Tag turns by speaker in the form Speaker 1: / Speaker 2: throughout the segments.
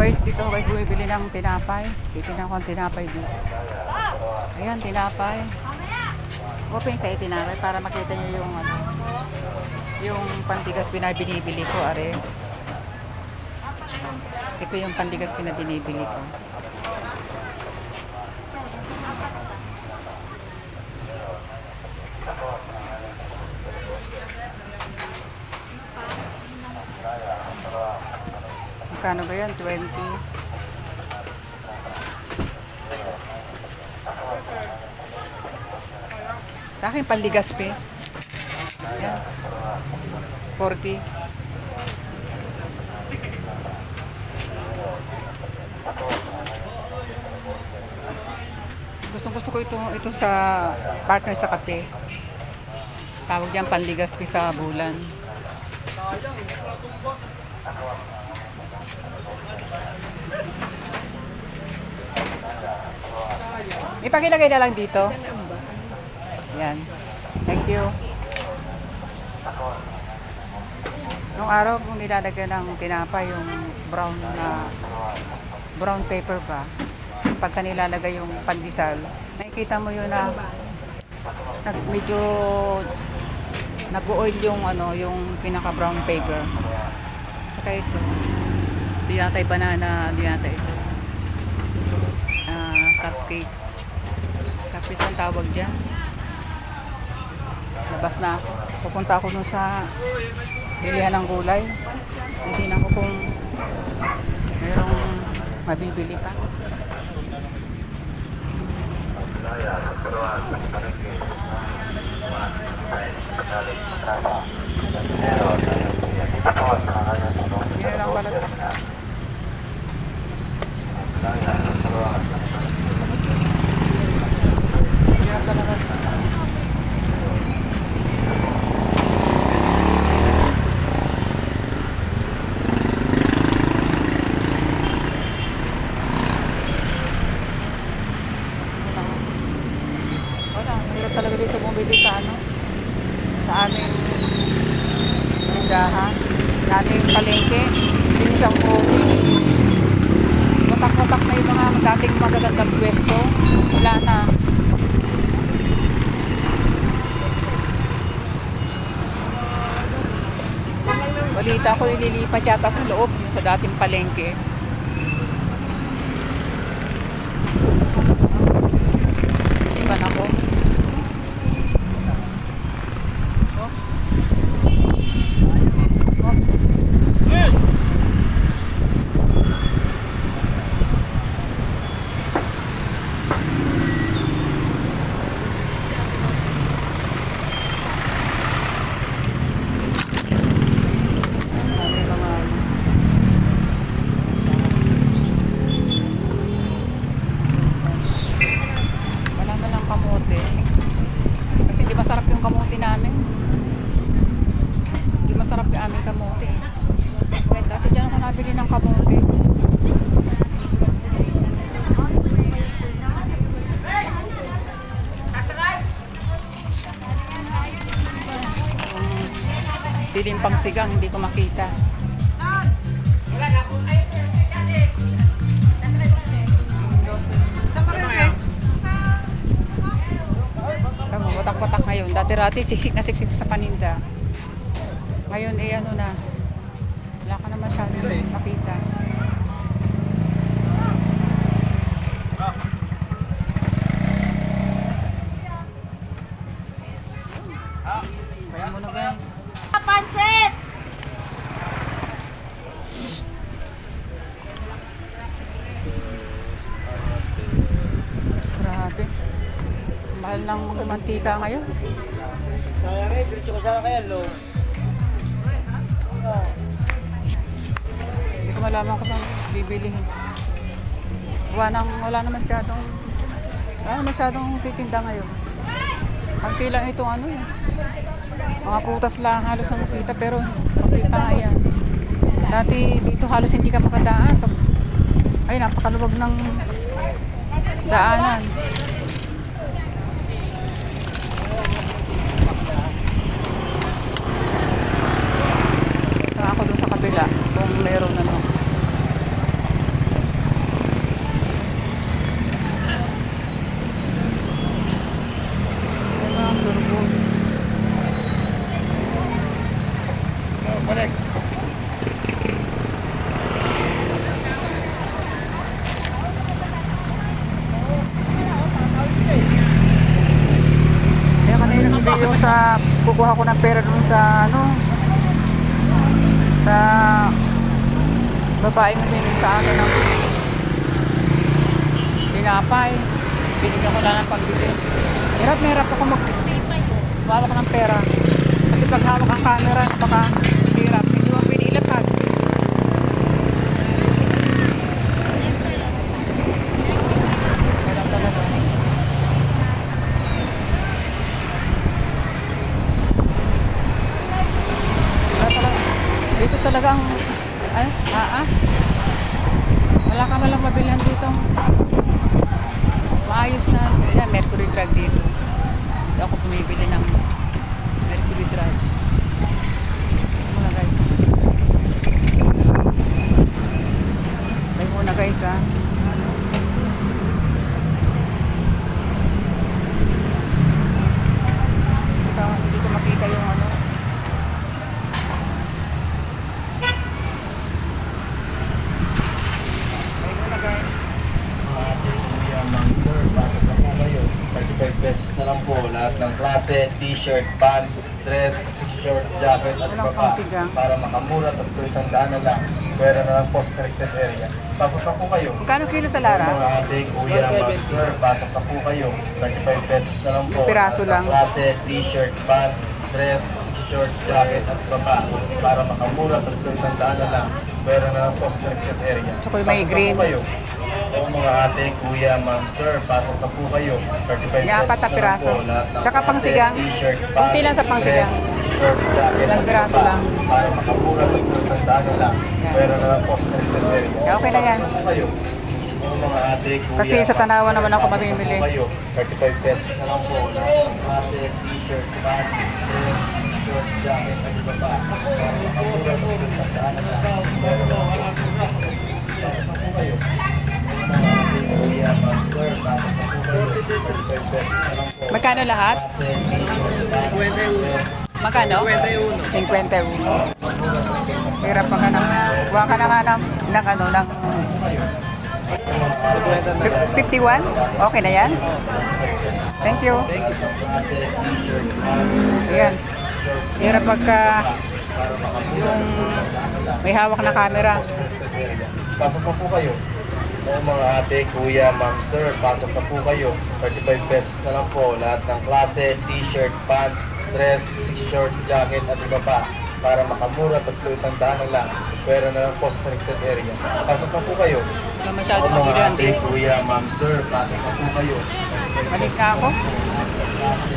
Speaker 1: guys, dito ako guys bumibili ng tinapay. Titignan ko ang tinapay dito. Ayan, tinapay. Open kayo tinapay para makita nyo yung ano, yung pantigas pinabinibili ko, are. Ito yung pantigas pinabinibili ko. Magkano ba yan? 20. Sa akin, panligas pe. Yan. 40. Gustong gusto ko ito, ito sa partner sa kape. Tawag diyan panligas pe sa bulan. Ipakilagay na lang dito. Yan. Thank you. Nung araw kung nilalagyan ng tinapay yung brown na brown paper ba, pagka nilalagay yung pandesal, nakikita mo yun na nag, medyo nag-oil yung ano, yung pinaka brown paper. Saka ito. Ito yata banana, ano yata ito. Ah, cupcake. Cupcake ang tawag dyan. Labas na ako. Pupunta ako dun sa bilihan ng gulay. Titignan ko kung merong mabibili pa. Hindi na lang balat. Talaga. Yata sa loob yung sa dating palengke. Iban ako. Oops. Oops. Dami mga ano. Wala na lang kamote. Kasi hindi masarap yung kamote namin. Hindi masarap yung aming kamote. Dati dyan ako nabili ng kamote. Siling pang sigang, hindi ko makita. Dati-rati, siksik na siksik sa paninda. Ngayon, eh, ano na. Wala ka na masyadong makita. Kaya mo na guys.
Speaker 2: Pansit!
Speaker 1: Grabe. Mahal ng mantika ngayon.
Speaker 3: Sana kaya, lo.
Speaker 1: Hindi ko malaman kung saan bibilihin. Wala, nang, wala na masyadong wala na masyadong titinda ngayon. Ang lang itong ano eh. Mga prutas lang halos ang makita pero kape pa yan. Dati dito halos hindi ka makadaan. Ay, napakaluwag ng daanan. kabila kung meron ano. Oh, balik. Kaya kanina nabili yung sa kukuha ko ng pera dun sa ano babaeng humingi sa akin ng tinapay. Binigyan ko lang ng pambili. Hirap na hirap ako mag hawak ng pera. Kasi pag hawak ang camera, baka hirap. Hindi mo pinilapad. Kailan talaga. Wala talaga. Dito talagang, ay, ah, ah. Wala ka malang mabilhan dito. Maayos na. Yan, Mercury Drug dito. Dito ako bumibili ng Mercury Drug. Ito muna guys. Tayo muna guys ah. Ko, hindi ko makita yung ano. Tayo muna guys.
Speaker 2: Kuya, ma'am, sir, pasok na po kayo. 35 pesos na lang po. Lahat ng klase, t-shirt, pants, dress, short, jacket, at
Speaker 1: Walang pangsigang.
Speaker 2: Para makamura, tatlo isang daan na lang. Pwera na lang po sa restricted area. Pasok na po kayo.
Speaker 1: Magkano kilo sa Lara?
Speaker 2: Mga ate, kuya, ma'am, sir, pasok na po kayo. 35 pesos na lang po.
Speaker 1: Piraso lang.
Speaker 2: ng klase, t-shirt, pants, dress, short, jacket, at baka. Para makamura, tatlo isang daan na lang. Pwera na lang po sa restricted area.
Speaker 1: Tsaka yung may
Speaker 2: Pasok na
Speaker 1: green.
Speaker 2: po kayo. O mga ate, kuya, ma'am, sir, pasok na po kayo. 35
Speaker 1: Yung apat na piraso.
Speaker 2: po.
Speaker 1: Tsaka pangsigang. Kunti lang sa pangsigang. Ilang piraso lang.
Speaker 2: Para makamura ng isang daan na lang. Pero na lang po sa next area.
Speaker 1: Kaya okay na yan.
Speaker 2: Na ate,
Speaker 1: Kasi sa Tanawan naman ako
Speaker 2: na
Speaker 1: mamimili.
Speaker 2: kayo. 35 pesos na lang po. T-shirt, pants, dress, short, jacket, at iba pa. Makamura ng isang daan na lang. Pero na lang po sa next area. Pasok na po kayo. Kuya, ma'am, sir, pasok na po kayo. 35 pesos na lang po.
Speaker 1: Magkano lahat? Magkano? 51. 51. Hirap pa ka ng, kuha ka na nga ng, ng ano, ng 51? Okay na yan? Thank you. Ayan. Hirap pagka yung may hawak na camera.
Speaker 2: Pasok na po kayo. O mga ate, kuya, ma'am, sir, pasok na po kayo. 35 pesos na lang po. Lahat ng klase, t-shirt, pants, dress, short, jacket, at iba pa. Para makamura, tatlo isang daan lang. Pwera na lang po sa selected area. Pasok na po kayo.
Speaker 1: Wala
Speaker 2: O
Speaker 1: masyado
Speaker 2: mga
Speaker 1: mabilihan
Speaker 2: ate, kuya, ma'am, sir, pasok na po kayo.
Speaker 1: Balik na ako.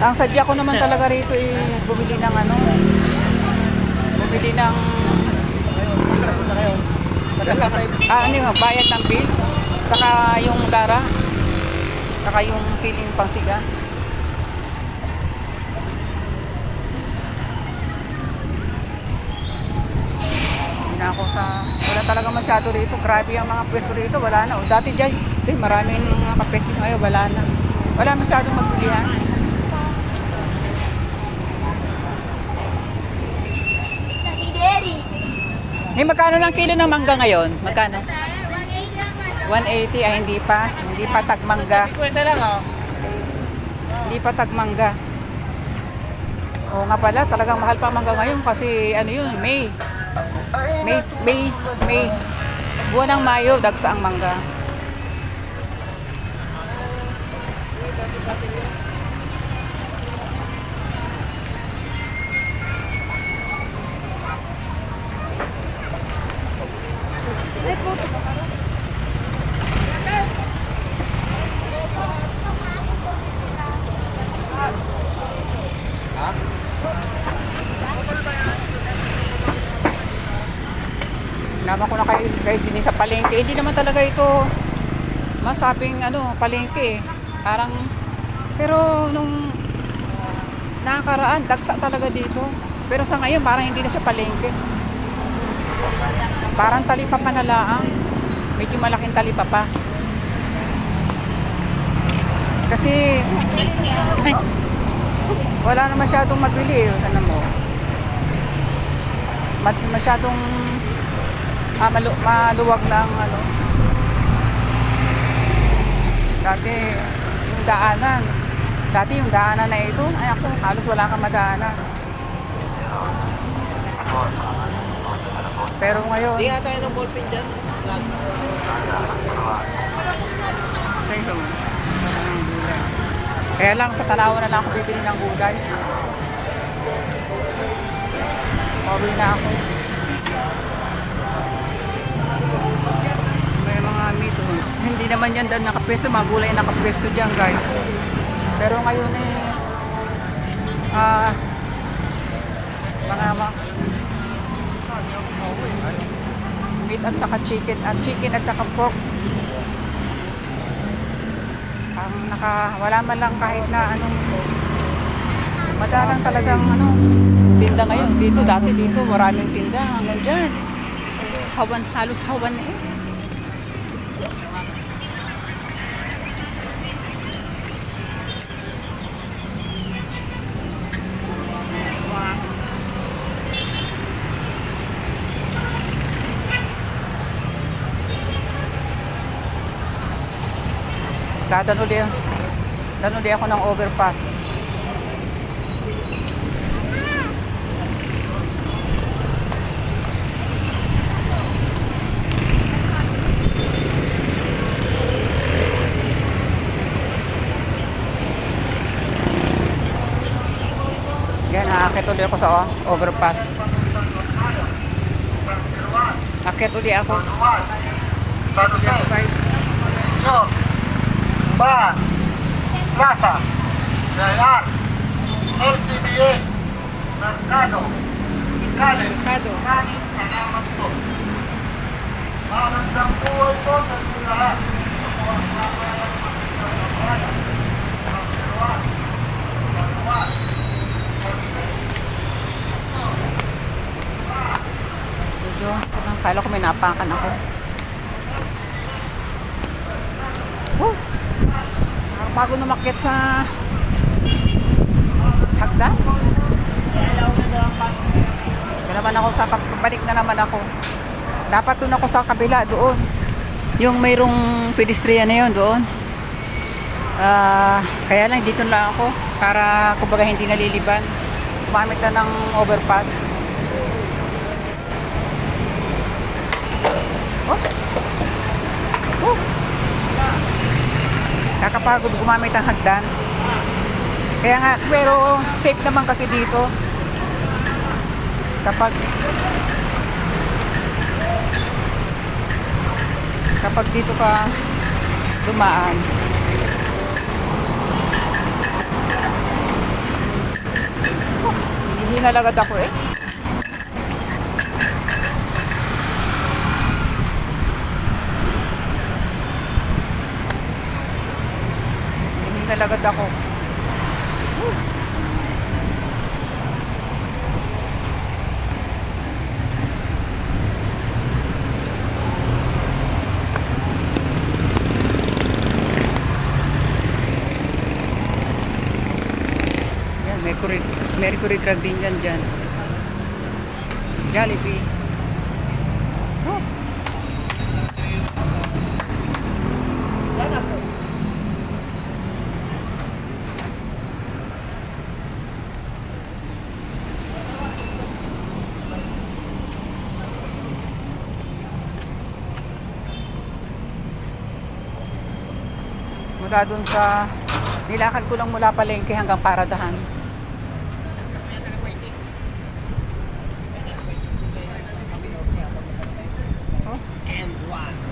Speaker 1: Ang sadya ko naman talaga rito ay bumili ng ano, bumili ng ah, ano yung bayad ng bill, saka yung lara, saka yung feeling pangsiga. Na ako sa, wala talaga masyado rito. Grabe ang mga pwesto rito, wala na. O, dati dyan, eh, maraming mga kapwesto ngayon, wala na. Wala masyadong magbilihan.
Speaker 4: Daddy.
Speaker 1: Eh, magkano lang kilo ng mangga ngayon? Magkano? 180 ay hindi pa. Hindi pa tagmangga.
Speaker 3: 50 lang oh.
Speaker 1: Hindi pa tagmangga. Oo nga pala, talagang mahal pa ang mangga ngayon kasi ano yun, May. May, May, May. Buwan ng Mayo, dagsa ang mangga. Guys din sa palengke. Hindi naman talaga ito masabing ano, palengke eh. Parang, pero nung nakaraan, dagsa talaga dito. Pero sa ngayon, parang hindi na siya palengke. Parang talipapa na laang. Medyo malaking talipapa. Kasi, oh, wala na masyadong mabili eh. Ano mo? Mas- Masyadong ah, malu- maluwag ng ano. Dati, yung daanan. Dati yung daanan na ito, ay ako, halos wala kang madaanan. Pero ngayon,
Speaker 3: Hindi tayo ng ballpen dyan.
Speaker 1: sa ito. Kaya lang sa tanawa na lang ako bibili ng gulay. Pauwi na ako. Hindi naman yan dahil nakapwesto. Mga gulay nakapwesto dyan guys. Pero ngayon eh, ah, mga mga meat at saka chicken at chicken at saka pork ang naka wala man lang kahit na anong madalang talagang ano tinda ngayon dito dati dito maraming tinda hanggang dyan hawan halos hawan eh Dadaan uli, dadaan uli ako ng overpass. Yan, aakit uli ako sa oh, overpass. Akit uli ako. Guys.
Speaker 5: Ba, Plaza, Real, LCBA, Mercado,
Speaker 1: Mercado.
Speaker 5: maraming salamat po. Magandang buhay po sa lahat.
Speaker 1: Medyo, parang kala ko may napakan ako. Parang bago numakit sa hagdan. Naman ako sa, balik na naman ako. Dapat doon ako sa kabila, doon. Yung mayroong pedestrian na yun, doon. Ah, kaya lang dito lang ako para kumbaga hindi naliliban. Gumamit na ng overpass. Oh. Oh. Kakapagod gumamit ng hagdan. Kaya nga, pero safe naman kasi dito. Kapag kapag dito ka dumaan, oh, hinihingal agad ako eh. Hinihingal agad ako. Mercury, Mercury drug din yan dyan. Jollibee. Oh. Mula dun sa nilakad ko lang mula palengke hanggang paradahan. Oh. Nilipan na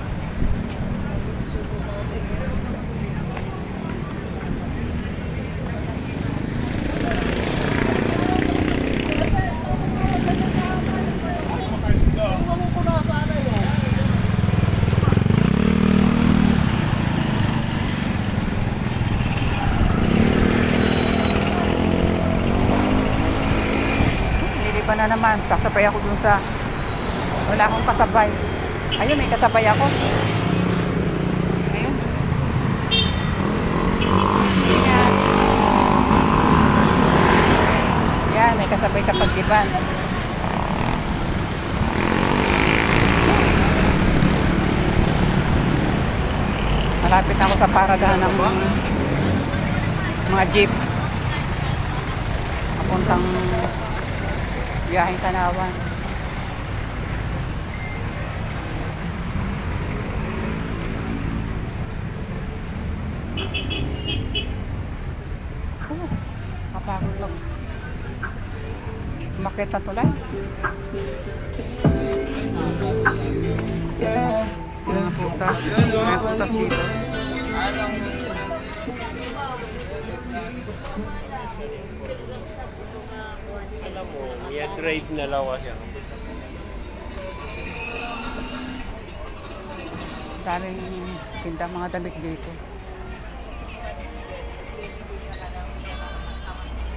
Speaker 1: naman. Sasabay ako dun sa... Wala akong kasabay. Ayun, may kasabay ako. Ayun. Yan. Yan, may kasabay sa pagdiban. Malapit ako sa paradahan ng mga jeep. Papuntang biyaheng tanawan. Kapagod mag umakit sa tulay. Mga putas mga putas dito.
Speaker 3: Alam mo, may drive na kasi ako.
Speaker 1: Daming tinda mga damit dito.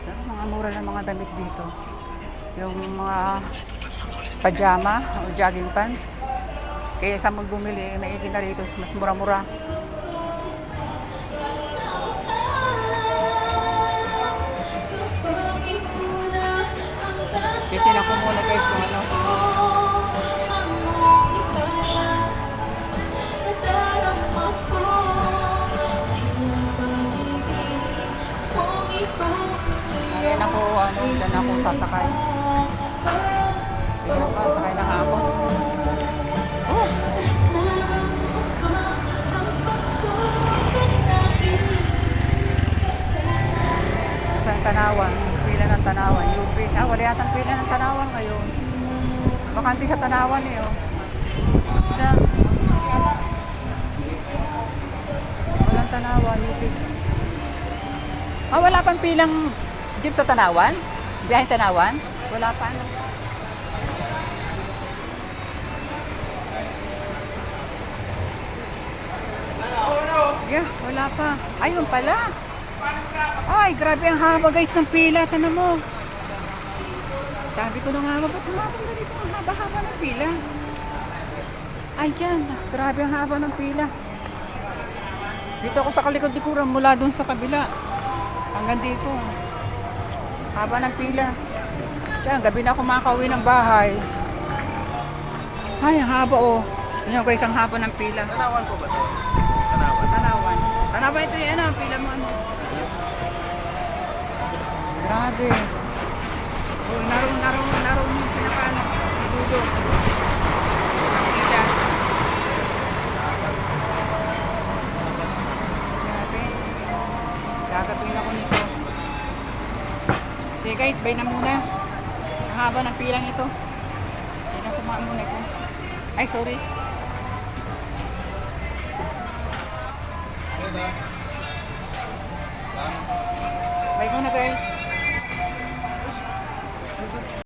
Speaker 1: Mga mura ng mga damit dito. Yung mga pajama o jogging pants. Kaya sa mall bumili, may na rito, mas mura-mura. Titinan ko muna guys kung ano. Ayan ako, ano, dyan ako sasakay. Bakanti sa Tanawan eh, oh. Sa... Walang Tanawan, UP. Ah, wala pang pilang jeep sa Tanawan? Biyahe Tanawan? Wala pa. ano? Yeah, wala pa. Ayun pala. Ay, grabe ang haba guys ng pila. Tanong mo. Sabi ko na nga, ba't humabang na dito ang haba-haba ng pila? Ayan, grabe ang haba ng pila. Dito ako sa kalikod-likuran mula dun sa kabila. Hanggang dito. Haba ng pila. Diyan, gabi na ako makauwi ng bahay. Ay, ang haba oh. Yan guys, ang haba ng pila.
Speaker 3: Tanawan ko ba ito? Tanawan.
Speaker 1: Tanawan. Tanawan ito yan, ano, pila mo ano. Grabe. Naroon, naroon, naroon yung pinakano. Dudo. Pila. Grabe. Gagawin ako nito. Sige guys, bye na muna. Ang ng pilang ito. Tingnan ko muna ito. Ay, sorry.